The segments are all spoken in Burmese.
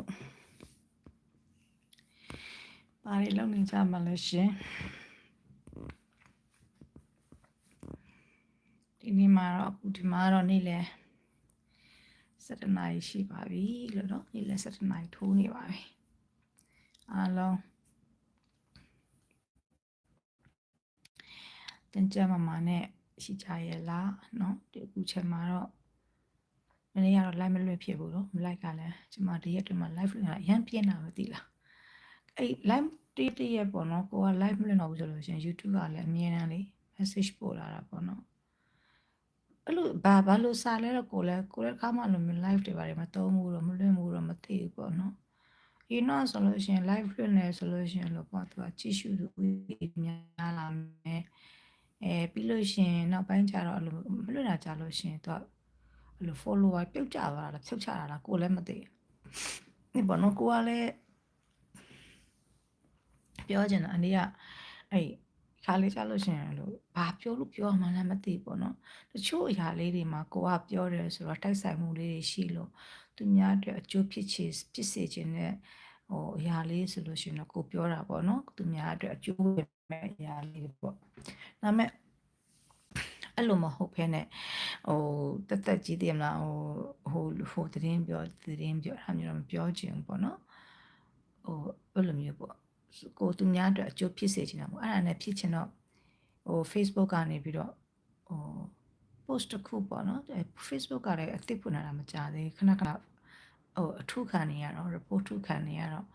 တို့ဘာတွေလုပ်နေကြမှာလဲရှင်ဒီနေ့မှာတော့အခုဒီမှာတော့နေ့လဲ7နာရီရှိပါပြီလို့တော့နေ့လဲ7နာရီထိုးနေပါပြီအားလုံးတန်ကြမမနဲ့ရှိကြရဲ့လားเนาะဒီအခုချက်မှာတော့ မနေ့ကတော့ live မလွှင့်ဖြစ်ဘူးတော့ live ကလည်းကျွန်မဒီရက်တွေမှာ live လွှင့်တာအရင်ပြင်းတာမသိလားအဲ့ live တီးတရက်ပေါ့နော်ကိုက live မလွှင့်တော့ဘူးဆိုလို့ရှိရင် YouTube ကလည်းအမြဲတမ်းလေး message ပို့လာတာပေါ့နော်အဲ့လိုဘာဘာလို့စာလဲတော့ကိုလည်းကိုလည်းခါမှလိုမျိုး live တွေပါတယ်မသုံးဘူးတော့မလွှင့်ဘူးတော့မသိဘူးပေါ့နော်ဒီတော့ဆိုလို့ရှိရင် live လွှင့်နေဆိုလို့ရှိရင်လို့ပေါ့သူကကြည့်ရှုသူများလာမယ်အဲပြီးလို့ရှိရင်နောက်ပိုင်းကျတော့အဲ့လိုမလွှင့်တာကြလို့ရှိရင်သူက အဲ့လို follower ပြုတ်ကျသွားတာလားဖြုတ်ချတာလားကိုလည်းမသိဘူးဒီပေါ့နော်ကိုကလည်းပြောချင်တာအနေကအဲ့ခါလေးကြလို့ရှိရင်လို့ဘာပြောလို့ပြောမှလည်းမသိဘူးပေါ့နော်တချို့အရာလေးတွေမှာကိုကပြောတယ်ဆိုတော့တိုက်ဆိုင်မှုလေးတွေရှိလို့သူများအတွက်အကျိုးဖြစ်ချေဖြစ်စေခြင်းနဲ့ဟိုအရာလေးဆိုလို့ရှိရင်တော့ကိုပြောတာပေါ့နော်သူများအတွက်အကျိုးဝင်မဲ့အရာလေးတွေပေါ့ဒါမဲ့ အဲ့လိုမဟုတ်ဖ ೇನೆ ဟိုတက်တက်ကြီးတည်မလားဟိုဟိုဟိုသတင်းပြောသတင်းပြောအဲ့လိုမျိုးတော့မပြောချင်ဘူးပေါ့နော်ဟိုအဲ့လိုမျိုးပေါ့ကိုသူများအတွက်အကျိုးဖြစ်စေချင်တာပေါ့အဲ့ဒါနဲ့ဖြစ်ချင်တော့ဟို Facebook ကနေပြီးတော့ဟို post တစ်ခုပေါ့နော် Facebook ကလည်းအသစ်ဖွင့်လာတာမကြသေးခဏခဏဟိုအထုခံနေရတော့ report ထုခံနေရတော့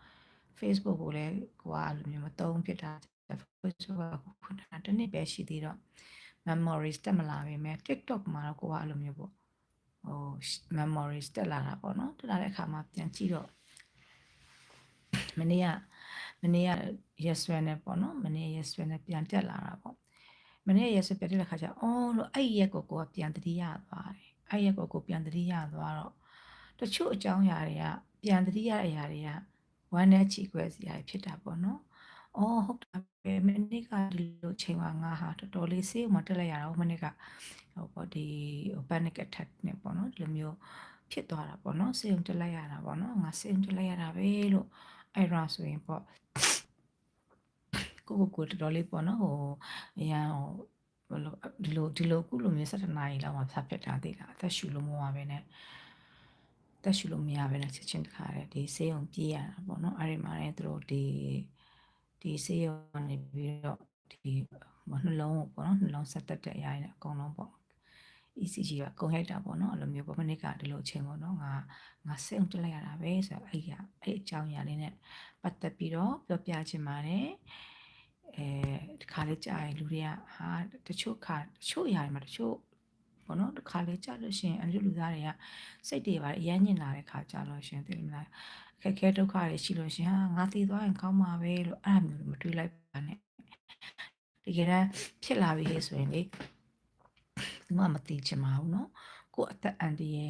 Facebook ကိုလည်းကိုကအဲ့လိုမျိုးမသုံးဖြစ်တာ Facebook ကဖွင့်တာတစ်နှစ်ပဲရှိသေးတော့ memories တက်မလာပေမဲ့ TikTok မှာတော့ကိုကအဲ့လိုမျိုးပေါ့ဟို memories တက်လာတာပေါ့နော်တက်လာတဲ့အခါမှာပြန်ကြည့်တော့မနေ့ကမနေ့က yes ဆွဲနဲ့ပေါ့နော်မနေ့ yes ဆွဲနဲ့ပြန်တက်လာတာပေါ့မနေ့ yes ဆွဲပြန်တက်တဲ့ခါကျအော်လို့အဲ့ရက်ကိုကိုကပြန်တတိယသွားတယ်အဲ့ရက်ကိုကိုပြန်တတိယသွားတော့တချို့အကြောင်းအရာတွေကပြန်တတိယအရာတွေကဝမ်းနဲ့ချီခွဲစီရဖြစ်တာပေါ့နော် အော်ဟုတ်တာပဲမနေ့ကဒီလိုချိန်မှာငါဟာတော်တော်လေးဆေးဥမှာတက်လိုက်ရတာဟိုမနေ့ကဟိုပေါ့ဒီ panic attack နဲ့ပေါ့နော်ဒီလိုမျိုးဖြစ်သွားတာပေါ့နော်ဆေးဥတက်လိုက်ရတာပေါ့နော်ငါဆေးဥတက်လိုက်ရတာပဲလို့အဲ့ဒါဆိုရင်ပေါ့ကိုကိုကိုတော်တော်လေးပေါ့နော်ဟိုအရန်ဟိုဘယ်လိုဒီလိုဒီလိုခုလိုမျိုး7နာရီလောက်မှဖြတ်ဖြစ်တာသိလားအသက်ရှူလို့မရဘဲနဲ့တက်ရှူလို့မရဘဲနဲ့ချက်ချင်းတခါတည်းဒီဆေးရုံပြေးရတာပေါ့နော်အဲ့ဒီမှာလည်းသူတို့ဒီ ဒီဆေးရုံနေပြီးတော့ဒီနှလုံးကိုပေါ့နော်နှလုံးဆက်တက်တဲ့အရာတွေအကုန်လုံးပေါ့ ECG ကကုန်ရိုက်တာပေါ့နော်အဲ့လိုမျိုးပေါ့မနစ်ကဒီလိုအချိန်ပေါ့နော်ငါငါစိတ်အောင်တက်လိုက်ရတာပဲဆိုတော့အဲ့ရအဲ့အကြောင်းအရာလေးနဲ့ပတ်သက်ပြီးတော့ပြောပြချင်ပါတယ်အဲဒီခါလေးကြာရင်လူတွေကဟာတချို့ခါတချို့အရာတွေမှာတချို့ ပေါ့နော်တခါလေးကြာလို့ရှိရင်အလူလူသားတွေကစိတ်တွေပါအရမ်းညင်လာတဲ့ခါကြာလို့ရှိရင်သိမလားအခက်ခဲဒုက္ခတွေရှိလို့ရှိရင်ဟာငါသိသွားရင်ကောင်းမှာပဲလို့အဲ့လိုမျိုးမတွေးလိုက်ပါနဲ့တကယ်တမ်းဖြစ်လာပြီဆိုရင်လေသူမှမသိချင်ပါဘူးเนาะကိုအသက်အန္တရာ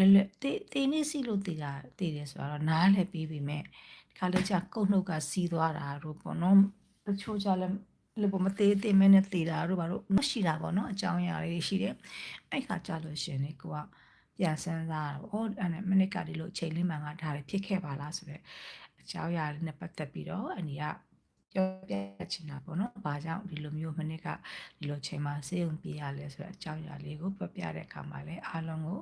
ယ်လေတေးတေးနေစီလို့တည်တာတည်တယ်ဆိုတော့နားလည်းပြီးပြီမဲ့ဒီခါလေးကျကုတ်နှုတ်ကစီးသွားတာတို့ပေါ့နော်တချို့ကြလည်း လို့ပေါ့မသေးသေးမဲနဲ့တည်တာတို့ဘာလို့မရှိတာပေါ့နော်အကြောင်းအရာလေးရှိတယ်အဲ့ခါကြလို့ရှင်လေကိုကပြန်စမ်းစားတော့အော်အဲ့နဲ့မနစ်ကဒီလိုချိန်လေးမှငါဒါတွေဖြစ်ခဲ့ပါလားဆိုတော့အကြောင်းအရာလေးနဲ့ပတ်သက်ပြီးတော့အနီကပြောပြချင်တာပေါ့နော်။ဘာကြောင့်ဒီလိုမျိုးမနစ်ကဒီလိုချိန်မှာစေုံပြရလဲဆိုတော့အကြောင်းအရာလေးကိုပြောပြတဲ့အခါမှာလည်းအားလုံးကိုဟို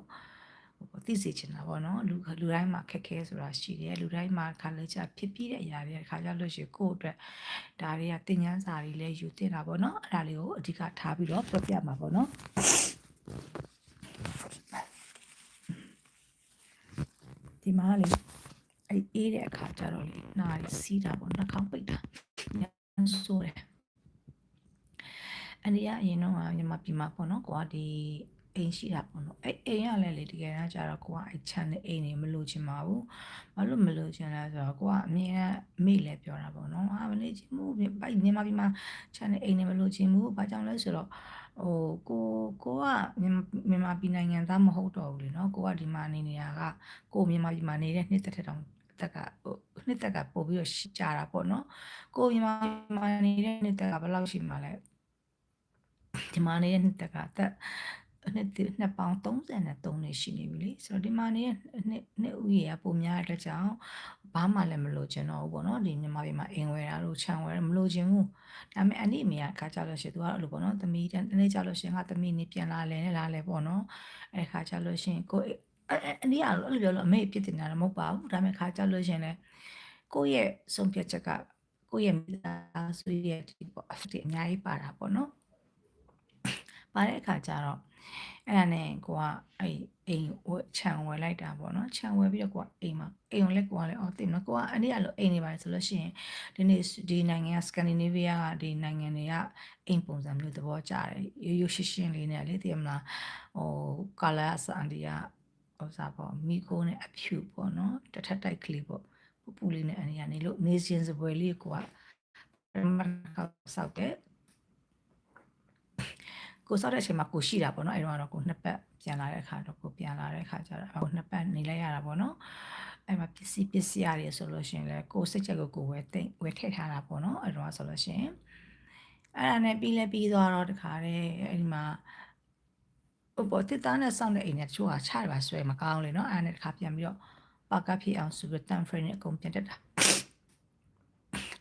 သိစေချင်တာပေါ့နော်လူလူတိုင်းမှာခက်ခဲဆိုတာရှိတယ်လူတိုင်းမှာခါလဲချဖြစ်ပြီးတဲ့အရာတွေခါကြလို့ရှိရင်ကိုယ့်အတွက်ဒါတွေကတင်ញမ်းစာတွေလည်းယူတင်တာပေါ့နော်အဲ့ဒါလေးကိုအဓိကထားပြီးတော့ပြောပြမှာပေါ့နော်ဒီမှာလေအဲ့အေးတဲ့အခါကျတော့လေနားရီစီးတာပေါ့နှာခေါင်းပိတ်တာဆိုတယ်အနေရအရင်တော့မြန်မာပြည်မှာပေါ့နော်ကိုကဒီ အိမ်ရှိတာပေါ့နော်အဲ့အိမ်ကလည်းလေတကယ်တမ်းကျတော့ကိုကအဲ့ channel အိမ်နေမလို့ချင်ပါဘူးဘာလို့မလို့ချင်လဲဆိုတော့ကိုကအမြင်နဲ့မိလည်းပြောတာပေါ့နော်အာမနေချင်ဘူးမြန်မာပြည်မှာ channel အိမ်နေမလို့ချင်ဘူးဘာကြောင့်လဲဆိုတော့ဟိုကိုကိုကမြန်မာပြည်နိုင်ငံသားမဟုတ်တော့ဘူးလေနော်ကိုကဒီမှာနေနေတာကကိုမြန်မာပြည်မှာနေတဲ့နှစ်သက်တဲ့တောင်တက်ကဟိုနှစ်တက်ကပို့ပြီးတော့ကြာတာပေါ့နော်ကိုမြန်မာမှာနေတဲ့နှစ်တက်ကဘယ်လောက်ရှိမှလဲဒီမှာနေတဲ့နှစ်တက်ကတက် နှစ်နှစ်ပေါင်း33နှစ်ရှိနေပြီလေဆိုတော့ဒီမှာနေတဲ့နှစ်နှစ်ဥရေကပုံများတဲ့အတွက်ကြောင့်ဘာမှလည်းမလိုချင်တော့ဘူးပေါ့နော်ဒီမြန်မာပြည်မှာအင်ဝယ်တာတို့ခြံဝယ်တာမလိုချင်ဘူးဒါပေမဲ့အနည်းအမေကခါကြလို့ရှိရင်သူကအဲ့လိုပေါ့နော်သမီးတနေ့ကြလို့ရှိရင်ကသမီးနေပြန်လာလဲနဲ့လာလဲပေါ့နော်အဲ့ခါကြလို့ရှိရင်ကိုအနည်းအားလို့အဲ့လိုပြောလို့အမေပြစ်တင်တာမဟုတ်ပါဘူးဒါပေမဲ့ခါကြလို့ရှိရင်လည်းကိုယ့်ရဲ့ဆုံးဖြတ်ချက်ကကိုယ့်ရဲ့မိသားစုရဲ့ဒီပေါ့အဖြစ်အများကြီးပါတာပေါ့နော်ပါတဲ့အခါကျတော့ အဲ့ဒါနဲ့ကိုကအဲ့အိမ်ဝခြံဝယ်လိုက်တာပေါ့နော်ခြံဝယ်ပြီးတော့ကိုကအိမ်မှာအိမ်ကိုလည်းကိုကလည်းအော်တင်နော်ကိုကအနည်းအလိုအိမ်နေပါတယ်ဆိုလို့ရှိရင်ဒီနေ့ဒီနိုင်ငံစကန်ဒီနေးဗီးယားကဒီနိုင်ငံတွေကအိမ်ပုံစံမျိုးသဘောကျတယ်ရိုးရိုးရှင်းရှင်းလေးနဲ့လေတည်မလားဟိုကာလာစန်ဒီယာဟိုစားပေါ့မိခိုးနဲ့အဖြူပေါ့နော်တထက်တိုက်ကလေးပေါ့ပူပူလေးနဲ့အနေကနေလို့နေစင်စပွဲလေးကိုကမဆောက်တဲ့ ကိုစောက်တဲ့အချိန်မှာကိုရှိတာပေါ့နော်အဲ့တော့ကိုနှစ်ပတ်ပြန်လာတဲ့အခါတော့ကိုပြန်လာတဲ့အခါကျတော့ကိုနှစ်ပတ်နေလိုက်ရတာပေါ့နော်အဲ့မှာပစ္စည်းပစ္စည်းရတယ်ဆိုလို့ရှိရင်လည်းကိုစိတ်ချက်ကိုကိုဝယ်သိမ့်ဝယ်ထည့်ထားတာပေါ့နော်အဲ့တော့ဆိုလို့ရှိရင်အဲ့ဒါနဲ့ပြီးလဲပြီးသွားတော့တခါတည်းအဲ့ဒီမှာဟိုပေါ်တစ်သားနဲ့စောင့်တဲ့အိမ်နဲ့တချို့ကချရပါဆွဲမကောင်းလေနော်အဲ့ဒါနဲ့တခါပြန်ပြီးတော့ပါကဖြစ်အောင်ဆိုပြီးတန်ဖရင်းနဲ့အကုန်ပြန်တက်တာ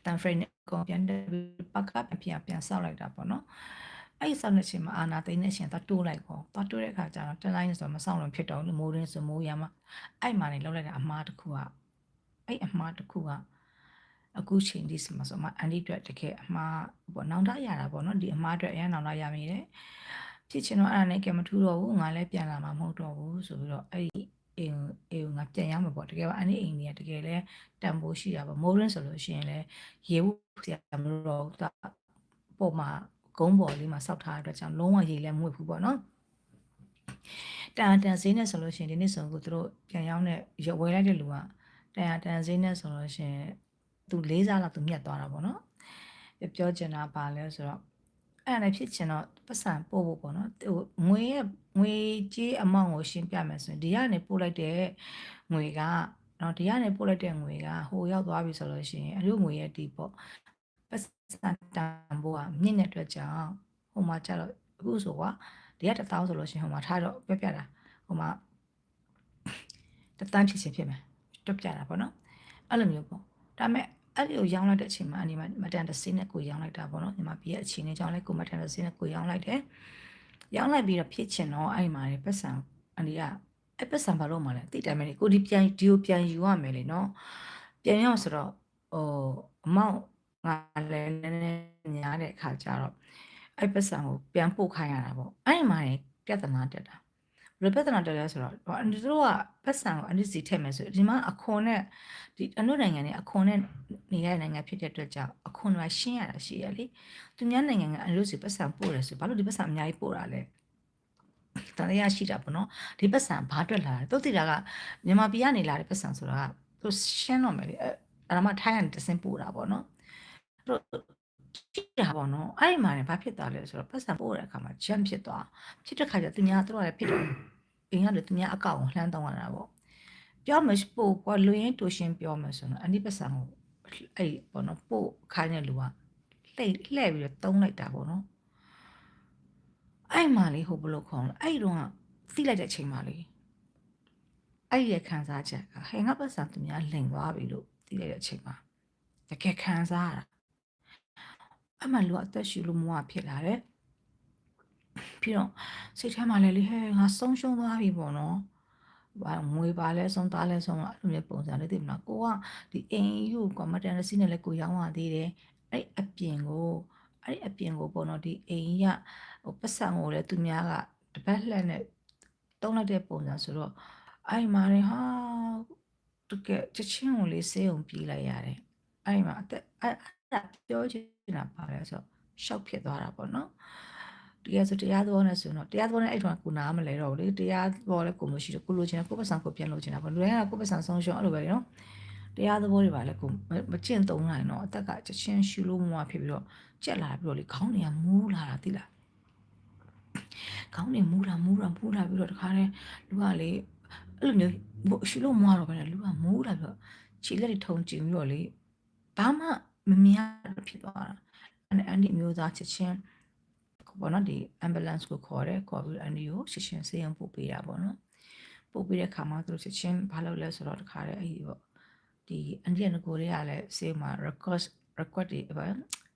တန်ဖရင်းနဲ့အကုန်ပြန်တက်ပြီးပါကပြန်ပြန်ဆောက်လိုက်တာပေါ့နော် အဲ့ဒီဆောက်တဲ့ချိန်မှာအာနာသိနေရှင်သွားတိုးလိုက်ပေါ့သွားတိုးတဲ့အခါကျတော့တလိုင်းဆိုမဆောက်လို့ဖြစ်တော့မိုးရင်းဆိုမိုးရမှာအဲ့မှာနေလောက်လိုက်တဲ့အမားတစ်ခုကအဲ့အမားတစ်ခုကအခုချိန်ဒီစမှာဆိုမှအန်ဒီအတွက်တကယ်အမားပေါ့နောင်တရတာပေါ့နော်ဒီအမားအတွက်အရင်နောင်တရမိတယ်ဖြစ်ချင်တော့အဲ့ဒါနဲ့ကမထူးတော့ဘူးငါလည်းပြန်လာမှာမဟုတ်တော့ဘူးဆိုပြီးတော့အဲ့ဒီအိမ်အိမ်ငါပြန်ရမှာပေါ့တကယ်ပါအဲ့ဒီအိမ်ကြီးကတကယ်လဲတန်ဖိုးရှိတာပေါ့မိုးရင်းဆိုလို့ရှိရင်လဲရေဘူးဆရာမလို့တော့ပေါ်မှာ ကုန်းပေါ်လေးမှာစောက်ထားတဲ့အတွက်ကြောင့်လုံးဝရေလည်းမွေ့ဘူးပေါ့နော်တန်တန်ဈေးနဲ့ဆိုလို့ရှိရင်ဒီနေ့ဆိုကိုသူတို့ပြန်ရောက်တဲ့ရဝယ်လိုက်တဲ့လူကတန်တန်ဈေးနဲ့ဆိုလို့ရှိရင်သူလေးစားလောက်သူမြတ်သွားတာပေါ့နော်ပြောချင်တာပါလဲဆိုတော့အဲ့ဒါလည်းဖြစ်ချင်တော့ပတ်စံပို့ဖို့ပေါ့နော်ဟိုငွေရဲ့ငွေကြေးအမောင့်ကိုရှင်းပြမယ်ဆိုရင်ဒီကနေပို့လိုက်တဲ့ငွေကနော်ဒီကနေပို့လိုက်တဲ့ငွေကဟိုရောက်သွားပြီဆိုလို့ရှိရင်အရုငွေရဲ့ဒီပေါ့ ပတ်စံတန်ဖို့ကမြင့်တဲ့အတွက်ကြောင့်ဟိုမှာကျတော့အခုဆိုကဒီက1000ဆိုလို့ရှိရင်ဟိုမှာထားတော့ပြပြတာဟိုမှာတသန်းဖြစ်ချင်းဖြစ်မယ်တွက်ပြတာပေါ့နော်အဲ့လိုမျိုးပေါ့ဒါပေမဲ့အဲ့ဒီကိုရောင်းလိုက်တဲ့အချိန်မှာအနေမှာမတန်တစင်းနဲ့ကိုရောင်းလိုက်တာပေါ့နော်ညီမပြည့်ရဲ့အချိန်နဲ့ကြောင်းလဲကိုမတန်တစင်းနဲ့ကိုရောင်းလိုက်တယ်ရောင်းလိုက်ပြီးတော့ဖြစ်ချင်တော့အဲ့မှာလေပတ်စံအနေကအဲ့ပတ်စံဘာလို့မှလဲတိတိုင်မယ်ကိုဒီပြန်ဒီကိုပြန်ယူရမယ်လေနော်ပြန်ရအောင်ဆိုတော့ဟိုအမောင့် ငါလည်းနည်းနည်းများတဲ့အခါကျတော့အဲ့ပတ်စံကိုပြန်ပို့ခိုင်းရတာပေါ့အဲ့ဒီမှာပြဿနာတက်တာဘယ်ပြဿနာတက်လဲဆိုတော့အန်ဒီတို့ကပတ်စံကိုအန်ဒီစီထည့်မယ်ဆိုဒီမှာအခွန်နဲ့ဒီအနုနိုင်ငံနဲ့အခွန်နဲ့နေတဲ့နိုင်ငံဖြစ်တဲ့အတွက်ကြောင့်အခွန်ကရှင်းရတာရှိရလေသူများနိုင်ငံကအန်ဒီစီပတ်စံပို့တယ်ဆိုဘာလို့ဒီပတ်စံအများကြီးပို့တာလဲတန်ရရှိတာပေါ့နော်ဒီပတ်စံဘာအတွက်လာလဲတုတ်တိတာကမြန်မာပြည်ကနေလာတဲ့ပတ်စံဆိုတာကသူရှင်းတော့မယ်လေအဲ့ဒါမှထိုင်းကနေတစင်ပို့တာပေါ့နော် တို့ကြည့်တာပေါ့နော်အဲ့ဒီမှာလည်းဘာဖြစ်သွားလဲဆိုတော့ပတ်စံပို့တဲ့အခါမှာဂျမ်ဖြစ်သွားဖြစ်တဲ့ခါကျသူများတို့ကလည်းဖြစ်တော့အိမ်ကလည်းသူများအကောင့်ကိုလှမ်းတောင်းရတာပေါ့ပြောမယ်ပို့ကွာလူရင်းတူရှင်းပြောမယ်ဆိုတော့အနိပတ်စံကိုအဲ့ပေါ့နော်ပို့ခိုင်းတဲ့လူကလှည့်လှည့်ပြီးတော့တုံးလိုက်တာပေါ့နော်အဲ့မှာလေဟိုဘလို့ခေါ်လဲအဲ့တော့သိလိုက်တဲ့အချိန်မှာလေအဲ့ရခံစားချက်ကဟဲ့ငါပတ်စံသူများလိန်သွားပြီလို့သိလိုက်တဲ့အချိန်မှာတကယ်ခံစားရတာ အမှလူအသက်ရှူလို့မဝဖြစ်လာတယ်ပြီးတော့စိတ်ထဲမှာလည်းလေဟဲ့ငါဆုံးရှုံးသွားပြီပေါ့နော်ဘာငွေပါလဲဆုံးသားလဲဆုံးအဲ့လိုမျိုးပုံစံလေးသိမလားကိုကဒီအိမ်ယူကွန်မတန်စီနဲ့လည်းကိုရောင်းရသေးတယ်အဲ့အပြင်ကိုအဲ့အပြင်ကိုပေါ့နော်ဒီအိမ်ကဟိုပတ်စံကိုလည်းသူများကတပတ်လှက်နဲ့တုံးလိုက်တဲ့ပုံစံဆိုတော့အဲ့မှာလေဟာတကယ်ချက်ချင်းကိုလေးစေးအောင်ပြေးလိုက်ရတယ်အဲ့မှာအသက်အဲ့ဒါပြောချင် တာပါလဲဆိုတော့ရှောက်ဖြစ်သွားတာပေါ့နော်တရားဆိုတရားသဘောနဲ့ဆိုတော့တရားသဘောနဲ့အဲ့တော့ကိုနားမလဲတော့ဘူးလေတရားသဘောလည်းကိုမရှိတော့ကိုလိုချင်တယ်ကိုပတ်စံကိုပြန်လိုချင်တာပေါ့လူတိုင်းကကိုပတ်စံဆုံးရှုံးအဲ့လိုပဲနော်တရားသဘောတွေပါလဲကိုမကျင့်သုံးနိုင်တော့အသက်ကချက်ချင်းရှူလို့မမဖြစ်ပြီးတော့ကြက်လာပြီးတော့လေခေါင်းတွေကမူးလာတာသိလားခေါင်းတွေမူးလာမူးလာမူးလာပြီးတော့တခါတည်းလူကလေအဲ့လိုမျိုးရှူလို့မမတော့ဘဲလူကမူးလာပြီးတော့ခြေလက်တွေထုံကျင်ပြီးတော့လေဘာမှ မမြင်ရဖြစ်သွားတာအဲ့အန်ဒီမျိုးသားချက်ချင်းပေါ့နော်ဒီ ambulance ကိုခေါ်တယ်ခေါ်ပြီးအန်ဒီကိုရှင်းရှင်းစေးအောင်ပို့ပေးတာပေါ့နော်ပို့ပေးတဲ့ခါမှာသူတို့ချက်ချင်းဘာလုပ်လဲဆိုတော့တခါတည်းအဲ့ဒီပေါ့ဒီအန်ဒီကငကိုလေးကလည်းစေးမှာ record record တွေပေါ့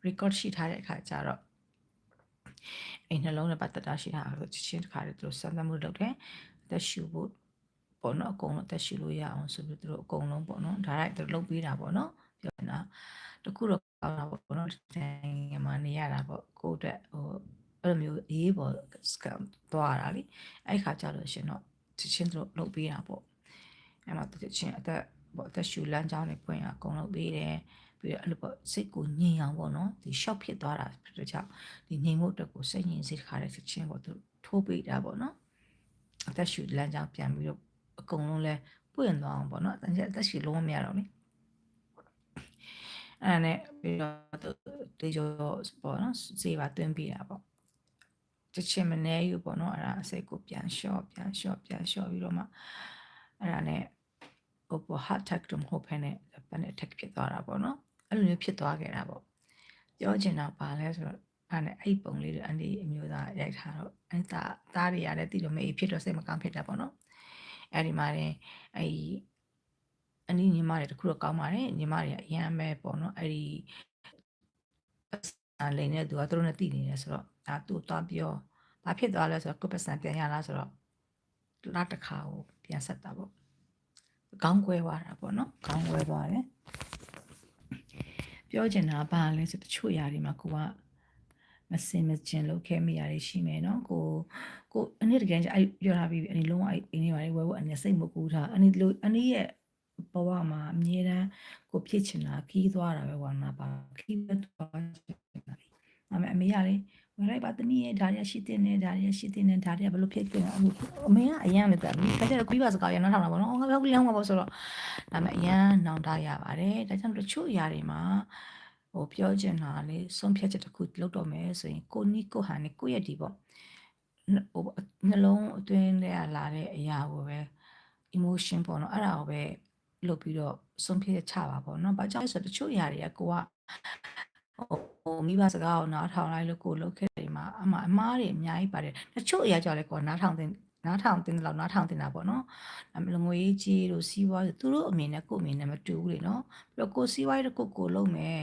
record ရှိထားတဲ့အခါကျတော့အဲ့နှလုံးနဲ့ပတ်သက်တာရှိတာဆိုချက်ချင်းတခါတည်းသူတို့စမ်းသပ်မှုလုပ်တယ်အသက်ရှူဖို့ပေါ့နော်အကုန်လုံးအသက်ရှူလို့ရအောင်ဆိုပြီးသူတို့အကုန်လုံးပေါ့နော်ဒါရိုက်သူတို့လုပ်ပေးတာပေါ့နော် ပြောနေတာတခုတော့ကောင်းတာပေါ့နော်နိုင်ငံမှာနေရတာပေါ့ကိုယ့်အတွက်ဟိုအဲ့လိုမျိုးရေးပေါ်စကန်သွားတာလीအဲ့ခါကြလို့ရှင်တော့ချက်ချင်းသူတို့လုပ်ပေးတာပေါ့အဲ့မှာချက်ချင်းအသက်ပေါ့အသက်ရှူလမ်းကြောင်းတွေပွင့်အောင်အကုန်လုပ်ပေးတယ်ပြီးတော့အဲ့လိုပေါ့စိတ်ကိုငြိမ်အောင်ပေါ့နော်ဒီ shock ဖြစ်သွားတာဖြစ်တဲ့ကြောင့်ဒီငြိမ်ဖို့အတွက်ကိုစိတ်ငြိမ်စေတခါတဲ့ချက်ချင်းပေါ့သူထိုးပေးတာပေါ့နော်အသက်ရှူလမ်းကြောင်းပြန်ပြီးတော့အကုန်လုံးလဲပွင့်သွားအောင်ပေါ့နော်အသက်ရှူလုံးဝမရတော့လေ အဲ့ဒါနဲ့ပြီးတော့တေချောပေါ့နော်စေးပါတွင်းပေးတာပေါ့တချင်မနေယူပေါ့နော်အဲ့ဒါအစိတ်ကိုပြန်လျှော့ပြန်လျှော့ပြန်လျှော့ပြီးတော့မှအဲ့ဒါနဲ့ဟိုပေါ့ heart attack တော့မဟုတ်ဘဲနဲ့ panic attack ဖြစ်သွားတာပေါ့နော်အဲ့လိုမျိုးဖြစ်သွားခဲ့တာပေါ့ပြောချင်တာပါလဲဆိုတော့အဲ့နဲ့အဲ့ပုံလေးတွေအန်ဒီအမျိုးသားရိုက်ထားတော့အဲ့ဒါသားတွေရတယ်တိတော့မေးဖြစ်တော့စိတ်မကောင်းဖြစ်တာပေါ့နော်အဲ့ဒီမှာရင်အဲ့ အနည်းညီမတွေတခုတော့ကောင်းပါတယ်ညီမတွေကအရန်ပဲပေါ့နော်အဲ့ဒီအလိန်နဲ့သူကသူတို့နဲ့တည်နေတယ်ဆိုတော့ဒါသူ့သွားပြောဘာဖြစ်သွားလဲဆိုတော့ကိုပတ်စံပြန်ရလားဆိုတော့လာတစ်ခါကိုပြန်ဆက်တာပေါ့ခေါင်းကွဲသွားတာပေါ့နော်ခေါင်းကွဲသွားတယ်ပြောချင်တာဘာလဲဆိုတချို့ຢာတွေမှာကိုကမစင်မကျင်လုပ်ခဲ့မိရတွေရှိမယ်နော်ကိုကိုအနည်းတကယ်ကြအဲ့ပြောထားပြီးအဲ့ဒီလုံးဝအဲ့အင်းလေးပါလေဝဲဝဲအနည်းစိတ်မကူထားအနည်းလိုအနည်းရဲ့ ဘဝမှာအမြဲတမ်းကိုဖြစ်ချင်တာခီးသွားတာပဲဝါနာပါခီးပဲသွားချင်တာလေအမေအမေကလေဝင်လိုက်ပါသမီးရဲ့ဒါရီရှိတင်နေဒါရီရှိတင်နေဒါရီဘယ်လိုဖြစ်ကြလဲအမေကအရန်လည်းတက်ပြီဒါကြတော့ပြီးပါစကားရနောက်ထောင်တာပေါ့နော်ငါဘယ်လောင်းမှာပေါ့ဆိုတော့ဒါပေမဲ့အရန်နောင်တရပါတယ်ဒါကြောင့်တချို့ຢာတွေမှာဟိုပြောချင်တာလေဆုံးဖြတ်ချက်တစ်ခုလုပ်တော့မယ်ဆိုရင်ကိုနီကိုဟန်နဲ့ကိုရဲ့ဒီပေါ့ဟိုနှလုံးအတွင်းထဲကလာတဲ့အရာကိုပဲ emotion ပေါ့နော်အဲ့ဒါကိုပဲ လုပ်ပြီးတော့ဆုံးဖြတ်ချပါပေါ့နော်။ဘာကြောင့်လဲဆိုတော့တချို့ຢာတွေကကိုကဟိုမိဘစကားကိုနားထောင်လိုက်လို့ကိုလုပ်ခဲ့တယ်မှာအမအမားတွေအများကြီးပါတယ်။တချို့အရာကြောင့်လည်းကိုနားထောင်တင်နားထောင်တင်တယ်လို့နားထောင်တင်တာပေါ့နော်။အမငွေကြီးတို့စီးပွားသူတို့အမြင်နဲ့ကိုအမြင်နဲ့မတူဘူးလေနော်။ပြီးတော့ကိုစီးပွားရေးကိုကိုလုပ်မယ်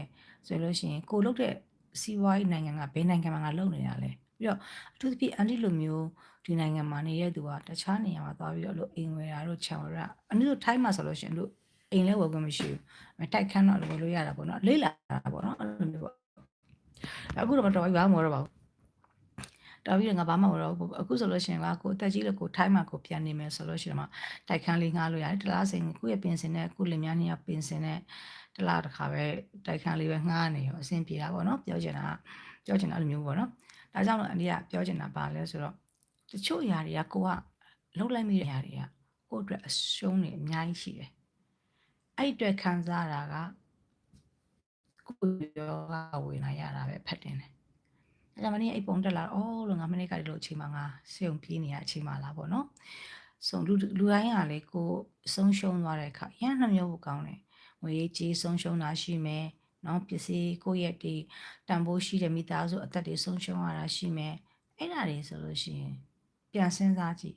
ဆိုလို့ရှိရင်ကိုလုပ်တဲ့စီးပွားရေးနိုင်ငံကဘယ်နိုင်ငံမှာငါလုပ်နေတာလဲ။ ပြီးတော့အထူးသဖြင့်အန်တီလိုမျိုးဒီနိုင်ငံမှာနေတဲ့သူကတခြားနေရာမှာသွားပြီးတော့လို့အိမ်ဝယ်တာတို့ခြံဝယ်တာအနည်းဆိုထိုင်းမှာဆိုလို့ရှိရင်လို့အိမ်လဲဝယ်ခွင့်မရှိဘူးတိုက်ခန်းတော့ဝယ်လို့ရတာပေါ့နော်လေးလာတာပေါ့နော်အဲ့လိုမျိုးပေါ့အခုတော့မတော်ဘူးဘာမှမတော်ပါဘူးတော်ပြီးတော့ငါဘာမှမတော်ဘူးအခုဆိုလို့ရှိရင်ကကိုအသက်ကြီးလို့ကိုထိုင်းမှာကိုပြန်နေမယ်ဆိုလို့ရှိရင်မှတိုက်ခန်းလေးငှားလို့ရတယ်တလားစိန်ကိုရဲ့ပင်စင်နဲ့ကိုလင်များနေရပင်စင်နဲ့တလားတစ်ခါပဲတိုက်ခန်းလေးပဲငှားနေရောအဆင်ပြေတာပေါ့နော်ပြောချင်တာပြောချင်တာအဲ့လိုမျိုးပေါ့နော် ဒါကြောင့်လို့အန်ဒီကပြောချင်တာပါလဲဆိုတော့တချို့အရာတွေကကိုကလှုပ်လိုက်မိတဲ့အရာတွေကကိုအတွက်အရှုံးတွေအများကြီးရှိတယ်အဲ့အတွက်ခံစားတာကကိုရောကဝင်လာရတာပဲဖတ်တင်တယ်အဲ့ဒါမနေ့အိပ်ပုံတက်လာအော်လို့ငါမနေ့ကဒီလိုအချိန်မှငါစေုံပြေးနေရအချိန်မှလားပေါ့နော်ဆုံးလူလူတိုင်းကလေကိုဆုံးရှုံးသွားတဲ့အခါရန်နှမျိုးကိုကောင်းတယ်ငွေကြေးဆုံးရှုံးတာရှိမယ် နော်ပစ္စည်းကိုယ့်ရဲ့ဒီတန်ဖိုးရှိတဲ့မိသားစုအသက်တွေဆုံးရှုံးရတာရှိမယ်အဲ့ဒါတွေဆိုလို့ရှိရင်ပြန်စဉ်းစားကြည့်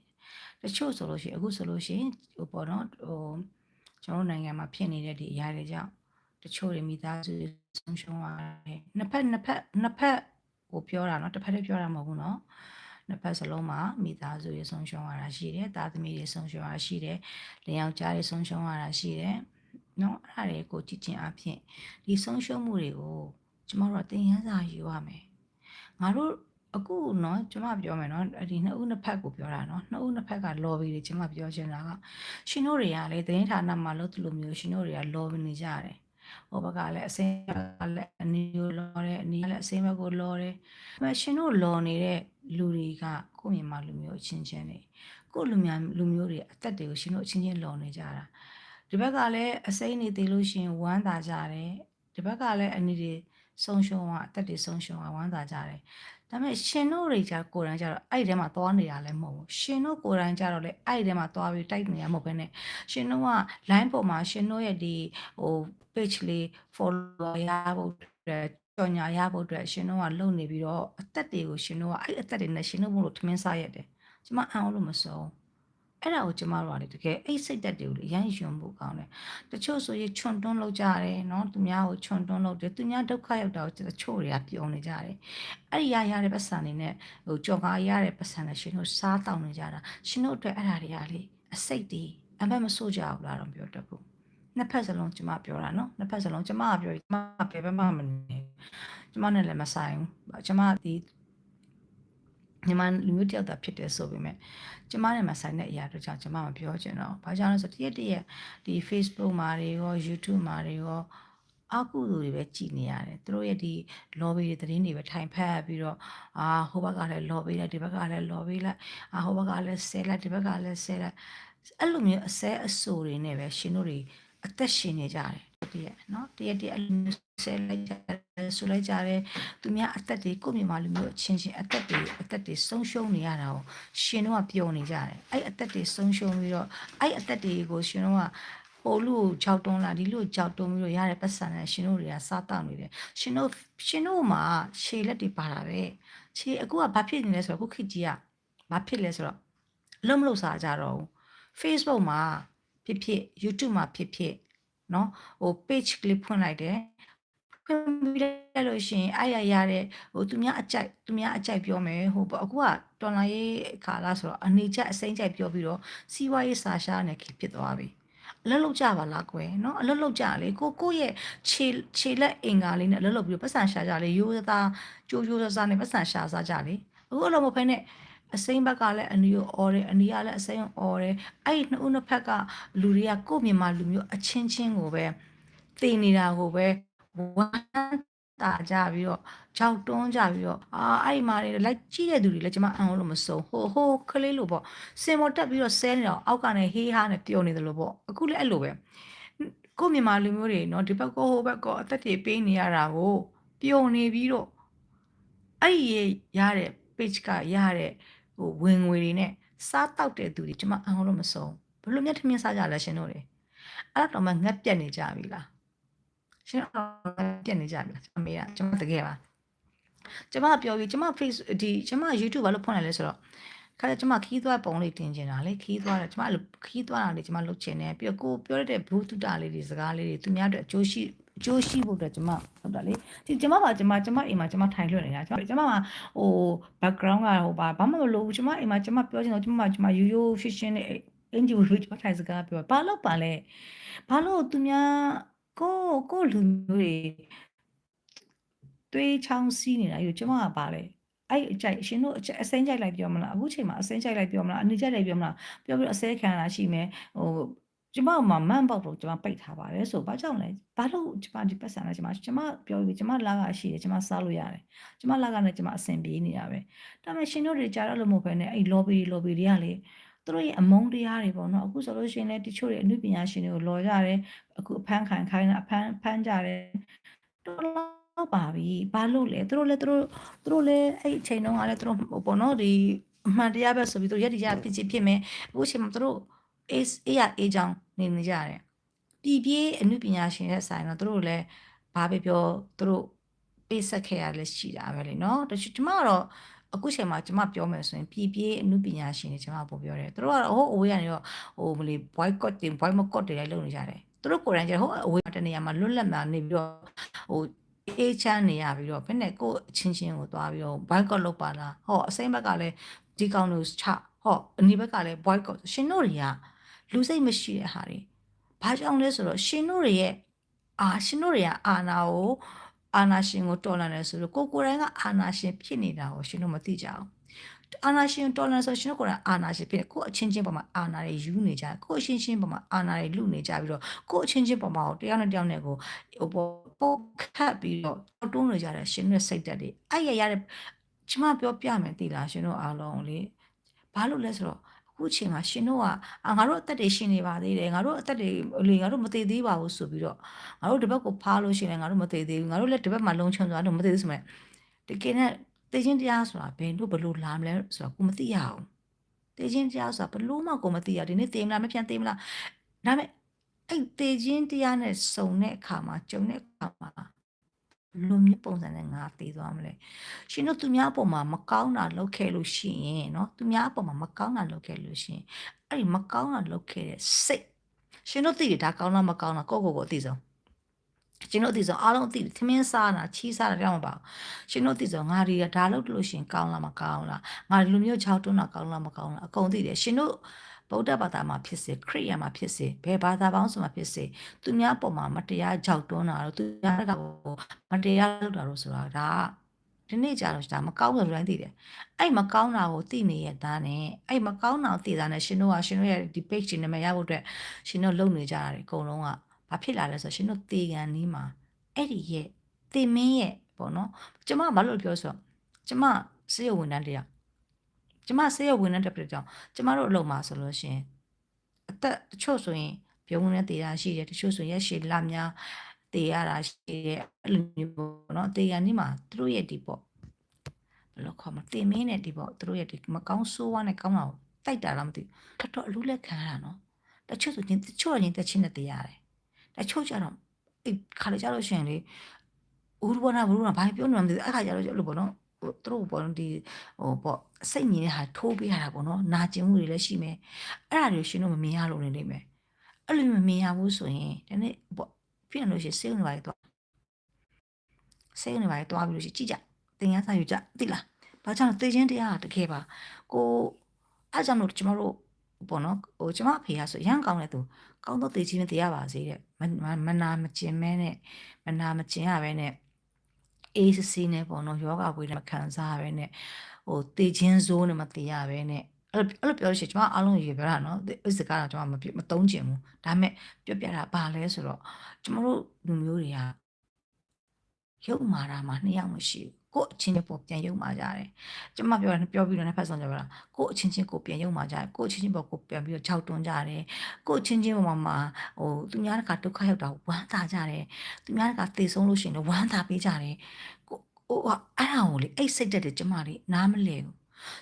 တချို့ဆိုလို့ရှိရင်အခုဆိုလို့ရှိရင်ဟိုပေါ့နော်ဟိုကျွန်တော်နိုင်ငံမှာဖြစ်နေတဲ့ဒီအရာတွေကြောင့်တချို့တွေမိသားစုဆုံးရှုံးရတယ်နှစ်ဖက်နှစ်ဖက်နှစ်ဖက်ကိုပြောတာနော်တစ်ဖက်တည်းပြောတာမဟုတ်ဘူးနော်နှစ်ဖက်စလုံးမှာမိသားစုရေဆုံးရှုံးရတာရှိတယ်တာသမီတွေဆုံးရှုံးရတာရှိတယ်လင်ယောက်ျားတွေဆုံးရှုံးရတာရှိတယ် နော်အဲ့ဒါတွေကိုကြည့်ချင်းအဖြစ်ဒီဆုံးရှုံးမှုတွေကိုကျမတို့တင်ရန်းစာယူရမယ်ငါတို့အခုเนาะကျမပြောမယ်เนาะဒီနှစ်ဦးနှစ်ဖက်ကိုပြောတာเนาะနှစ်ဦးနှစ်ဖက်က lobby တွေကျမပြောချင်တာကရှင်တို့တွေကလေသတင်းဌာနမှာလို့သူလိုမျိုးရှင်တို့တွေက lobby နေကြတယ်ဟိုဘက်ကလည်းအစင်းကလည်းအနီကိုလော်တယ်အနီကလည်းအစင်းဘက်ကိုလော်တယ်ဒါပေမဲ့ရှင်တို့လော်နေတဲ့လူတွေကကိုယ့်မြန်မာလူမျိုးအချင်းချင်းတွေကိုယ့်လူမျိုးလူမျိုးတွေအသက်တွေကိုရှင်တို့အချင်းချင်းလော်နေကြတာ ဒီဘက်ကလည်းအစိမ်းနေသေးလို့ရှင်ဝမ်းသာကြတယ်ဒီဘက်ကလည်းအနီတွေဆုံးရှုံးသွားအသက်တွေဆုံးရှုံးသွားဝမ်းသာကြတယ်ဒါပေမဲ့ရှင်တို့တွေကြကိုယ်တိုင်ကြတော့အဲ့ဒီထဲမှာသွားနေတာလည်းမဟုတ်ဘူးရှင်တို့ကိုယ်တိုင်ကြတော့လေအဲ့ဒီထဲမှာသွားပြီးတိုက်နေရမဟုတ်ဘဲနဲ့ရှင်တို့က line ပေါ်မှာရှင်တို့ရဲ့ဒီဟို page လေး follow ရဖို့ကြော်ညာရဖို့အတွက်ရှင်တို့ကလုံနေပြီးတော့အသက်တွေကိုရှင်တို့ကအဲ့အသက်တွေနဲ့ရှင်တို့ဘလို့ထမင်းစားရတယ်ကျမအံ့အောင်လို့မစုံ အဲ့ဒါကိုကျမတို့ကလေတကယ်အဲ့စိတ်သက်တွေကိုလေရမ်းယွံဖို့ကောင်းတယ်တချို့ဆိုရင်ခြုံတွန်းလောက်ကြတယ်နော်သူများကိုခြုံတွန်းလောက်တယ်သူများဒုက္ခရောက်တာကိုတချို့တွေကပြုံနေကြတယ်အဲ့ဒီရရတဲ့ပတ်စံတွေနဲ့ဟိုကြော်ကားရတဲ့ပတ်စံနဲ့ရှင်တို့စားတောင်းနေကြတာရှင်တို့အတွက်အဲ့ဒါတွေကလေအစိတ်တွေအမှန်မဆိုးကြဘူးလားတော့ပြောတတ်ဘူးနှစ်ဖက်စလုံးကျမပြောတာနော်နှစ်ဖက်စလုံးကျမကပြောကျမဘယ်ဘက်မှမနေကျမနဲ့လည်းမဆိုင်ဘူးကျမဒီ မြန်မာလူမျိုးတယောက်သာဖြစ်တယ်ဆိုပေမဲ့ကျမနဲ့မဆိုင်တဲ့အရာတို့ကြောင့်ကျမမပြောချင်တော့ဘာကြောင့်လဲဆိုတရက်တရက်ဒီ Facebook မှာတွေရော YouTube မှာတွေရောအကုသိုလ်တွေပဲကြည်နေရတယ်သူတို့ရဲ့ဒီ lobby တွေသတင်းတွေပဲထိုင်ဖက်ပြီးတော့အာဟိုဘက်ကလည်း lobby လိုက်ဒီဘက်ကလည်း lobby လိုက်အာဟိုဘက်ကလည်းဆဲလိုက်ဒီဘက်ကလည်းဆဲလိုက်အဲ့လိုမျိုးအစဲအဆိုတွေနဲ့ပဲရှင်တို့တွေအသက်ရှင်နေကြတယ်တရက်နော်တရက်တရက်အလူ ဆဲလိုက်ကြတယ်ဆိုလိုက်ကြတယ်သူများအသက်တွေကိုမြန်မာလူမျိုးအချင်းချင်းအသက်တွေအသက်တွေဆုံးရှုံးနေရတာကိုရှင်တို့ကပျော်နေကြတယ်အဲ့အသက်တွေဆုံးရှုံးပြီးတော့အဲ့အသက်တွေကိုရှင်တို့ကဟိုလူကိုကြောက်တုံးလာဒီလူကိုကြောက်တုံးပြီးတော့ရတဲ့ပတ်စံနဲ့ရှင်တို့တွေကစားတောက်နေတယ်ရှင်တို့ရှင်တို့မှာခြေလက်တွေပါတာပဲခြေအခုကဘာဖြစ်နေလဲဆိုတော့ခုခေတ်ကြီးကဘာဖြစ်လဲဆိုတော့အလုံးမလို့စားကြတော့ဘူး Facebook မှာဖြစ်ဖြစ် YouTube မှာဖြစ်ဖြစ်เนาะဟို page ကလေးဖွင့်လိုက်တယ် ဖွင့်ပြီးလိုက်လို့ရှိရင်အဲ့ရရတဲ့ဟိုသူများအကြိုက်သူများအကြိုက်ပြောမယ်ဟိုပေါ့အခုကတော်လိုင်းရေးခါလာဆိုတော့အနေချက်အစိမ့်ချက်ပြောပြီးတော့စီးပွားရေးစာရှာနေခင်ဖြစ်သွားပြီအလုပ်လုပ်ကြပါလားကွယ်နော်အလုပ်လုပ်ကြလေကိုကိုရဲ့ခြေခြေလက်အင်္ကာလေးနဲ့အလုပ်လုပ်ပြီးတော့ပတ်စံရှာကြလေရိုးသားကြိုးကြိုးစားစားနဲ့ပတ်စံရှာစားကြလေအခုအလုပ်မဖဲနဲ့အစိမ့်ဘက်ကလည်းအနီကိုអော်တယ်အနီကလည်းအစိမ့်អော်တယ်အဲ့ဒီနှစ်ဦးနှစ်ဖက်ကလူတွေကကို့မြန်မာလူမျိုးအချင်းချင်းကိုပဲတည်နေတာကိုပဲ ဝမ်းတာကြပြီးတော့ကြောက်တွန်းကြပြီးတော့အာအဲ့ဒီမှာလိုက်ကြည့်တဲ့သူတွေလည်းကျမအံ့ဩလို့မစုံဟိုဟိုကလေးလို့ပေါ့စင်ပေါ်တက်ပြီးတော့ဆဲနေတော့အောက်ကနေဟေးဟားနဲ့ပျော်နေတယ်လို့ပေါ့အခုလည်းအဲ့လိုပဲကိုမြန်မာလူမျိုးတွေနော်ဒီဘက်ကောဟိုဘက်ကောအသက်တွေပေးနေရတာကိုပျော်နေပြီးတော့အဲ့ဒီရတဲ့ page ကရတဲ့ဟိုဝင်ငွေတွေနဲ့စားတောက်တဲ့သူတွေကျမအံ့ဩလို့မစုံဘလို့မျက်ထမြင်စားကြလဲရှင်တို့တွေအဲ့တော့မှငတ်ပြက်နေကြပြီလား ရှင်တို့ပြက်နေကြပြီလားအမေကကျွန်မတကယ်ပါကျွန်မပြောပြီးကျွန်မ face ဒီကျွန်မ YouTube ဘာလို့ဖွင့်လိုက်လဲဆိုတော့ခါကျကျွန်မခီးသွားပုံလေးတင်ကျင်တာလေခီးသွားတယ်ကျွန်မအဲ့လိုခီးသွားတာလေကျွန်မလုပ်ချင်တယ်ပြီးတော့ကိုပြောရတဲ့ဘူးတုတာလေးတွေစကားလေးတွေသူများအတွက်အကျိုးရှိအကျိုးရှိဖို့အတွက်ကျွန်မဟုတ်တာလေဒီကျွန်မပါကျွန်မကျွန်မအိမ်မှာကျွန်မထိုင်လွှတ်နေတာကျွန်မကျွန်မမှာဟို background ကဟိုဘာဘာမှမလုပ်ဘူးကျွန်မအိမ်မှာကျွန်မပြောချင်တော့ကျွန်မကျွန်မရိုးရိုး fiction နဲ့အင်ဂျီဝီကျွန်မထိုင်စကားပြောဘာလို့ပါလဲဘာလို့သူများ ကိုကိုလူမျိုးတွေတွေးချောင်းစီးနေတာယူကျွန်မကပါလဲအဲ့အကြိုက်ရှင်တို့အစိမ်းကြိုက်လိုက်ပြောမလားအခုချိန်မှာအစိမ်းကြိုက်လိုက်ပြောမလားအနီကြိုက်လိုက်ပြောမလားပြောပြီးအစဲခံတာရှိမယ်ဟိုကျမမှာမန်ပေါက်လို့ကျမပိတ်ထားပါတယ်ဆိုဘာကြောင့်လဲဘာလို့ကျမဒီပတ်စံလဲကျမကျမပြောပြီးကျမလာကရှိတယ်ကျမစားလို့ရတယ်ကျမလာကနဲ့ကျမအဆင်ပြေနေတာပဲဒါပေမဲ့ရှင်တို့တွေကြားရလို့မဟုတ်ဘဲနဲ့အဲ့ lobby lobby တွေကလေ သူတို့ရဲ့အမုန်းတရားတွေပေါ့နော်အခုဆိုလို့ရှိရင်လည်းတချို့တွေအမှုပညာရှင်တွေကိုလော်ကြတယ်အခုအဖမ်းခံခိုင်းတာအဖမ်းဖမ်းကြတယ်တော်တော့ပါပြီဘာလို့လဲသူတို့လည်းသူတို့သူတို့လည်းအဲ့အချိန်တုန်းကလည်းသူတို့ပေါ့နော်ဒီအမှန်တရားပဲဆိုပြီးသူရက်တရဖြစ်ချင်ဖြစ်မယ်အခုအချိန်မှာသူတို့အေးအေးရအေးချောင်းနေနေကြတယ်ပြည်ပြေးအမှုပညာရှင်ရဲ့ဆိုင်တော့သူတို့လည်းဘာပဲပြောသူတို့ပေးဆက်ခဲ့ရလဲရှိတာပဲလေနော်တချို့ကျမကတော့ အခုချိန်မှာကျမပြောမယ်ဆိုရင်ပြည်ပြေးအမှုပညာရှင်တွေကျမပို့ပြောတယ်သူတို့ကတော့ဟိုအဝေးကနေတော့ဟိုမလေး boycott တင် boycott တွေလည်းလုပ်နေကြတယ်သူတို့ကိုယ်တိုင်ကျဟိုအဝေးတနေရာမှာလွတ်လပ်မှာနေပြီးတော့ဟိုအေးချမ်းနေရပြီးတော့ဘယ်နဲ့ကိုအချင်းချင်းကိုသွားပြီးတော့ boycott လုပ်ပါလားဟောအစိမ့်ဘက်ကလည်းဒီကောင်တို့ချဟောအနီဘက်ကလည်း boycott ရှင်တို့တွေကလူစိတ်မရှိတဲ့ဟာတွေဘာကြောင့်လဲဆိုတော့ရှင်တို့တွေရဲ့အာရှင်တို့တွေကအာနာကို အာနာရှင်ကိုတော်လှန်တယ်ဆိုတော့ကိုကိုယ်တိုင်ကအာနာရှင်ဖြစ်နေတာကိုရှင်တို့မသိကြဘူးအာနာရှင်တော်လန်ဆိုရှင်တို့ကအာနာရှင်ဖြစ်ကိုအချင်းချင်းပေါ်မှာအာနာတွေယူနေကြကိုအချင်းချင်းပေါ်မှာအာနာတွေလူနေကြပြီးတော့ကိုအချင်းချင်းပေါ်မှာတယောက်နဲ့တယောက်နဲ့ကိုဟိုပုတ်ခတ်ပြီးတော့တွန်းနေကြတယ်ရှင်တို့စိတ်တက်တွေအဲ့ရရတဲ့ကျမပြောပြမယ်သိလားရှင်တို့အားလုံးလေဘာလို့လဲဆိုတော့အ ခုချိန်မှာရှင်တို့ကငါတို့အသက်တွေရှင်နေပါသေးတယ်ငါတို့အသက်တွေလေငါတို့မသေးသေးပါဘူးဆိုပြီးတော့ငါတို့ဒီဘက်ကိုဖားလို့ရှင်လည်းငါတို့မသေးသေးဘူးငါတို့လည်းဒီဘက်မှာလုံချုံသွားလို့မသေးသေးဆိုမဲ့တကယ်နဲ့တေချင်းတရားဆိုတာဘယ်လို့ဘလို့လာမလဲဆိုတာကိုမသိရအောင်တေချင်းတရားဆိုတာဘလို့မှကိုမသိရဒီနေ့တေမလားမပြန်တေမလားဒါပေမဲ့အဲ့တေချင်းတရားနဲ့စုံတဲ့အခါမှာကြုံတဲ့အခါမှာ လိုမျိုးပုံစံနဲ့ငါတည်သွားမလဲရှင်တို့သူများအပေါ်မှာမကောင်းတာလုပ်ခဲ့လို့ရှိရင်เนาะသူများအပေါ်မှာမကောင်းတာလုပ်ခဲ့လို့ရှိရင်အဲ့ဒီမကောင်းတာလုပ်ခဲ့တဲ့စိတ်ရှင်တို့သိတယ်ဒါကောင်းလားမကောင်းလားကိုယ့်ကိုယ်ကိုအသိဆုံးရှင်တို့အသိဆုံးအားလုံးအသိတယ်သမင်းစားတာချီးစားတာတောင်မပါဘူးရှင်တို့အသိဆုံးငါဒီဒါလုပ်လို့ရှိရင်ကောင်းလားမကောင်းလားငါလူမျိုးချောက်တွန်းတာကောင်းလားမကောင်းလားအကုန်သိတယ်ရှင်တို့ ဗုဒ္ဓဘာသာမှာဖြစ်စေခရစ်ယာန်မှာဖြစ်စေဘယ်ဘာသာပေါင်းစုံမှာဖြစ်စေသူများပုံမှာမတရားကြောက်တွန်းတာတော့သူများကမတရားလုပ်တာလို့ဆိုတာဒါဒီနေ့ကြာတော့ဒါမကောင်းဘူးလို့လည်းသိတယ်အဲ့မကောင်းတာကိုသိနေရတဲ့နဲ့အဲ့မကောင်းတာကိုသိတာနဲ့ရှင်တို့ကရှင်တို့ရဲ့ဒီ page ရှင်နာမည်ရဖို့အတွက်ရှင်တို့လုပ်နေကြတာတွေအကုန်လုံးကဘာဖြစ်လာလဲဆိုတော့ရှင်တို့တေကန်နီးမှာအဲ့ဒီရဲ့တေမင်းရဲ့ပေါ့နော်ကျမဘာလို့ပြောဆိုတော့ကျမစေရဝန်တန်းတရား ကျမဆေးရဝင်တဲ့ပြကြောင်ကျမတို့အလုပ်မှာဆိုလို့ရှိရင်အသက်တချို့ဆိုရင်ပြုံးနေသေးတာရှိတယ်တချို့ဆိုရက်ရှည်လများတေးရတာရှိတယ်အဲ့လိုမျိုးပေါ့နော်တေးရနေမှာသူတို့ရဲ့ဒီပေါ့ဘယ်လိုခေါ်မတင်မင်းနဲ့ဒီပေါ့သူတို့ရဲ့ဒီမကောင်းဆိုးဝါးနဲ့ကောင်းတာကိုတိုက်တာလားမသိဘူးထပ်တော့အလူလက်ခံရတာနော်တချို့ဆိုရင်တချို့ကရင်တက်ချင်းနဲ့တေးရတယ်တချို့ကျတော့အဲ့ခါလေကြလို့ရှိရင်လေဦးဘောနာဘူးနာဘာပြောနေမှမသိဘူးအဲ့ခါကျတော့အဲ့လိုပေါ့နော်ဟိုသူတို့ပေါ့နော်ဒီဟိုပေါ့ စိတ်မြင်တဲ့ဟာထိုးပေးရတာပေါ့နော်နာကျင်မှုတွေလည်းရှိမယ်အဲ့ဒါတွေရှင်တို့မမြင်ရလို့နေလိမ့်မယ်အဲ့လိုမမြင်ရဘူးဆိုရင်ဒီနေ့ပေါ့ပြည့်လို့ရှိရင်စိတ်ဝင်ပါလေတော့စိတ်ဝင်ပါလေတော့ပြီးလို့ရှိကြည့်ကြတင်ရစာယူကြသိလားဘာကြောင့်သိချင်းတရားတကယ်ပါကိုအားကြောင့်လို့ကျမတို့ပေါ့နော်ဟိုကျမအဖေကဆိုရန်ကောင်းတဲ့သူကောင်းတော့သိချင်းမတရားပါစေတဲ့မနာမကျင်မဲနဲ့မနာမကျင်ရပဲနဲ့အေးစစ်စစ်နဲ့ပေါ့နော်ယောဂဝေးနဲ့မခံစားရပဲနဲ့ ဟိုတေချင်းဇိုးနဲ့မတေရပဲနဲ့အဲ့လိုအဲ့လိုပြောလို့ရှိရင်ကျွန်မအားလုံးရေပြောတာနော်အဲ့စကားတော့ကျွန်မမမသုံးချင်ဘူးဒါပေမဲ့ပြောပြတာဘာလဲဆိုတော့ကျွန်တော်တို့လူမျိုးတွေကရုပ်မာတာမှာနှစ်ယောက်မရှိဘူးကို့အချင်းချင်းပေါ်ပြန်ရုပ်မာကြတယ်ကျမပြောပြောပြီးတော့နှစ်ဖက်ဆုံးကြပါလားကို့အချင်းချင်းကိုပြန်ရုပ်မာကြတယ်ကို့အချင်းချင်းပေါ်ကိုပြန်ပြီးတော့ခြောက်တွန်းကြတယ်ကို့အချင်းချင်းပေါ်မှာဟိုသူများကဒုက္ခရောက်တာဝမ်းသာကြတယ်သူများကသေဆုံးလို့ရှိရင်ဝမ်းသာပေးကြတယ်ကို ဟိုအဲ့ဒါကိုလေအဲ့စိတ်တက်တယ်ကျမလေးနားမလဲဘူး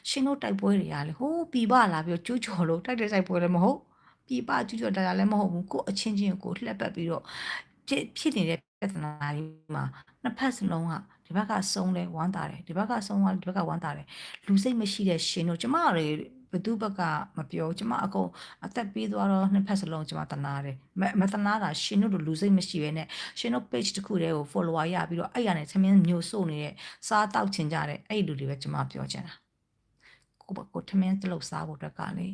ရှင်တို့တိုက်ပွဲတွေကလေဟိုးပြပလာပြီးကျူးကျော်လို့တိုက်တဲ့တိုက်ပွဲလည်းမဟုတ်ပြပကျူးကျော်တာလည်းမဟုတ်ဘူးကို့အချင်းချင်းကိုလှက်ပတ်ပြီးတော့ဖြစ်နေတဲ့ပြဿနာတွေမှာနှစ်ဖက်စလုံးကဒီဘက်ကဆုံးလဲဝမ်းတာတယ်ဒီဘက်ကဆုံးကဒီဘက်ကဝမ်းတာတယ်လူစိတ်မရှိတဲ့ရှင်တို့ကျမတွေဘ သူဘက်ကမပြောကျမအကုန်အသက်ပေးသွားတော့နှစ်ဖက်စလုံးကျမတနာတယ်မတနာတာရှင်တို့လူစိတ်မရှိဘဲနဲ့ရှင်တို့ page တစ်ခုတည်းကို follower ရပြီးတော့အဲ့ရနဲ့သမင်းမျိုးစုနေတဲ့စားတောက်ချင်ကြတဲ့အဲ့လူတွေပဲကျမပြောချင်တာကိုကိုသမင်းတလို့စားဖို့အတွက်ကလေ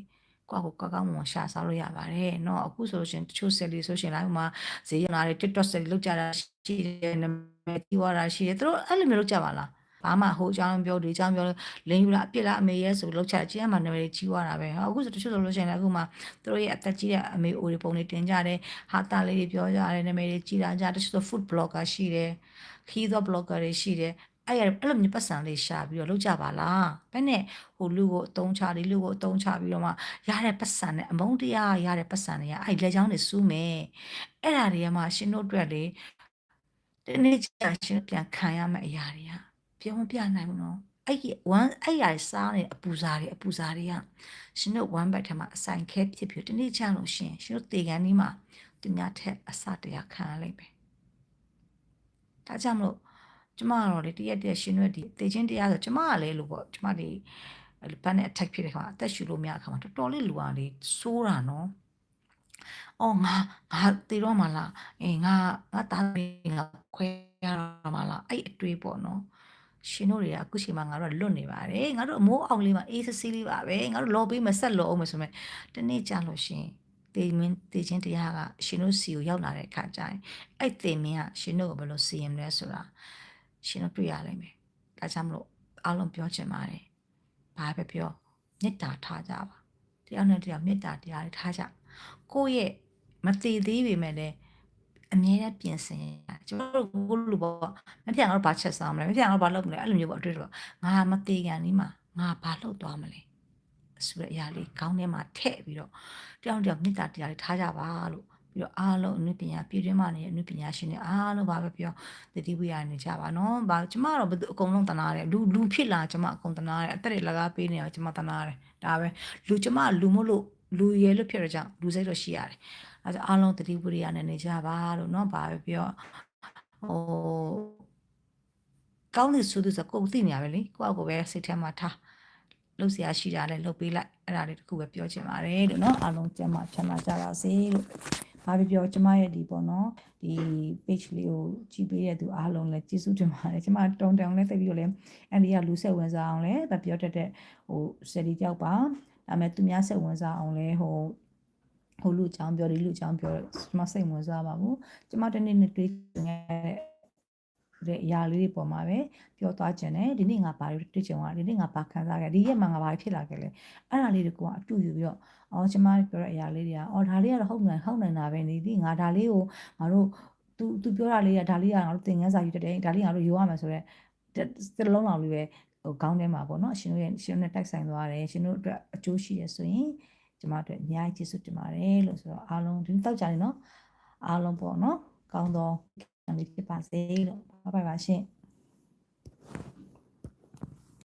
ကိုယ့်ကိုကောက်ကောက်မွန်ရှာစားလို့ရပါတယ်เนาะအခုဆိုလို့ရှိရင်တချို့ sell ဆိုရှင်လိုက်မှာဈေးရလာတဲ့ TikTok sell လောက်ကြတာရှိတယ်နာမည်ကြီးသွားတာရှိတယ်သူတို့အဲ့လိုမျိုးလောက်ကြပါလား ဘာမှဟိုအကြောင်းပြောဒီအကြောင်းပြောလင်းယူလားအပြစ်လားအမေရဲ့ဆိုလောက်ချတာကြီးအမှနာမည်ကြီးသွားတာပဲဟောအခုဆိုတချို့ဆိုလို့ရှိရင်လည်းအခုမှသူတို့ရဲ့အသက်ကြီးတဲ့အမေအိုတွေပုံတွေတင်ကြတယ်ဟာတာလေးတွေပြောကြတယ်နာမည်တွေကြီးတာကြတချို့ဆို food blogger ရှိတယ်ခီးသော blogger တွေရှိတယ်အဲ့ရအဲ့လိုမျိုးပတ်စံလေးရှာပြီးတော့လုပ်ကြပါလားဘယ်နဲ့ဟိုလူကိုအတုံးချဒီလူကိုအတုံးချပြီးတော့မှရတဲ့ပတ်စံနဲ့အမုန်းတရားရတဲ့ပတ်စံတွေကအဲ့လက်ချောင်းတွေစူးမယ်အဲ့ဒါတွေကမှရှင်တို့အတွက်လေဒီနေ့ကြာရှင်ပြန်ခံရမယ့်အရာတွေက ပြောမပြနိုင်ဘူးနော်အဲ့ဒီ one အဲ့ရစားနေအပူစားတွေအပူစားတွေကရှင်တို့ one bite ထဲမှာအဆိုင်ခဲဖြစ်ဖြစ်ဒီနေ့ကြာလို့ရှင်ရှင်တို့တေကန်ဒီမှာသူများထက်အစတရားခံရလိမ့်မယ်ဒါကြောင့်မလို့ကျမကတော့လေတရက်တရက်ရှင်တို့ဒီတေချင်းတရားဆိုကျမကလည်းလို့ပေါ့ကျမဒီဘတ်နဲ့ attack ဖြစ်တဲ့ခါအသက်ရှူလို့မရတဲ့ခါမှာတော်တော်လေးလူအားလေးစိုးတာနော်အော်ငါငါတည်တော့မလားအေးငါငါတားငါခွဲရတော့မလားအဲ့အတွေးပေါ့နော် ရှင်တို့တွေကအခုချိန်မှာငါတို့လွတ်နေပါတယ်ငါတို့အမိုးအောင်လေးမှာအေးစစ်စစ်လေးပါပဲငါတို့လော်ပေးမဆက်လော်အောင်မဆိုမဲ့တနေ့ကြာလို့ရှင်တေမင်းတေချင်းတရားကရှင်တို့စီကိုရောက်လာတဲ့အခါကျရင်အဲ့တေမင်းကရှင်တို့ကိုဘယ်လိုစီရင်လဲဆိုတာရှင်တို့တွေ့ရလိမ့်မယ်။ဒါကြောင့်မလို့အားလုံးပြောချင်ပါတယ်။ဘာပဲပြောမေတ္တာထားကြပါ။တရားနဲ့တရားမေတ္တာတရားတွေထားကြ။ကိုယ့်ရဲ့မတည်သေးပေမဲ့လည်း အမြဲတမ်းပြင်ဆင်ရကျွန်တော်တို့ကိုလူပေါ့မပြန်တော့ဘာချက်စားမလဲမပြန်တော့ဘာလုပ်မလဲအဲ့လိုမျိုးပေါ့အတွေ့တော့ငါမသေးကန်ဒီမှာငါဘာလုပ်သွားမလဲဆိုတဲ့အရာလေးခေါင်းထဲမှာထည့်ပြီးတော့တယောက်တယောက်မေတ္တာတရားတွေထားကြပါလို့ပြီးတော့အားလုံးအနုပညာပြည်တွင်းမှာနေအနုပညာရှင်တွေအားလုံးဘာပဲပြောတတိဝိရနေကြပါနော်။ဘာကျမတော့ဘယ်သူအကုန်လုံးတနာတယ်လူလူဖြစ်လာကျမအကုန်တနာတယ်အသက်တွေလကားပေးနေအောင်ကျမတနာတယ်ဒါပဲလူကျမလူမို့လို့လူရဲလို့ဖြစ်တော့ကြောင့်လူစိတ်တော့ရှိရတယ်။ အဲဒါအားလုံးတတိဝိရနေနေကြပါလို့နော်ဘာပဲပြောဟို ကောင်းတဲ့ဆိုသူဆိုကိုယ်သိနေရပဲလေကိုယ့်အကိုပဲစိတ်ထဲမှာထားလုပ်เสียရှိတာလည်းလုပ်ပေးလိုက်အဲ့ဒါလေးတခုပဲပြောချင်ပါတယ်လို့เนาะအားလုံးကျမ်းမာချမ်းသာကြပါစေလို့ဘာပြောပြောကျမရဲ့ဒီပေါ့နော်ဒီ page လေးကိုကြည့်ပေးရသူအားလုံးလည်းကျေးဇူးတင်ပါတယ်ကျမတုံတောင်လည်းသိပြီးတော့လည်းအန်ဒီကလူဆက်ဝင်စားအောင်လည်းဗပြောတတ်တဲ့ဟိုစတီတယောက်ပါဒါပေမဲ့သူများဆက်ဝင်စားအောင်လည်းဟို ဟိုလူအကြောင်းပြောဒီလူအကြောင်းပြောကျမစိတ်ဝင်စားပါဘူးကျမတနေ့နေ့တွေးငယ်တဲ့အရာလေးတွေပေါ်မှာပဲပြောသွားခြင်းနဲ့ဒီနေ့ငါဘာတွေတွေ့ကြုံရဒီနေ့ငါဘာခံစားခဲ့ဒီရက်မှာငါဘာဖြစ်လာခဲ့လဲအဲ့ဒါလေးတွေကအတူယူပြီးတော့အော်ကျမပြောတဲ့အရာလေးတွေကအော်ဒါလေးကတော့ဟုတ်နိုင်ဟုတ်နိုင်တာပဲနေဒီငါဒါလေးကိုငါတို့ तू तू ပြောတာလေးကဒါလေးကငါတို့သင်ငန်းစာယူတတ်တယ်ဒါလေးငါတို့ယူရမယ်ဆိုတော့စတလုံးလောက်လေးပဲဟိုခေါင်းထဲမှာပေါ့နော်ရှင်တို့ရဲ့ရှင်တို့နဲ့တိုက်ဆိုင်သွားတယ်ရှင်တို့အတွက်အကျိုးရှိရဆိုရင် ကျမတို့အများကြီးကျေးဇူးတင်ပါတယ်လို့ဆိုတော့အားလုံးဒီတောက်ကြတယ်နော်အားလုံးပေါ့နော်ကောင်းသောလေးဖြစ်ပါစေလို့拜拜ပါရှင်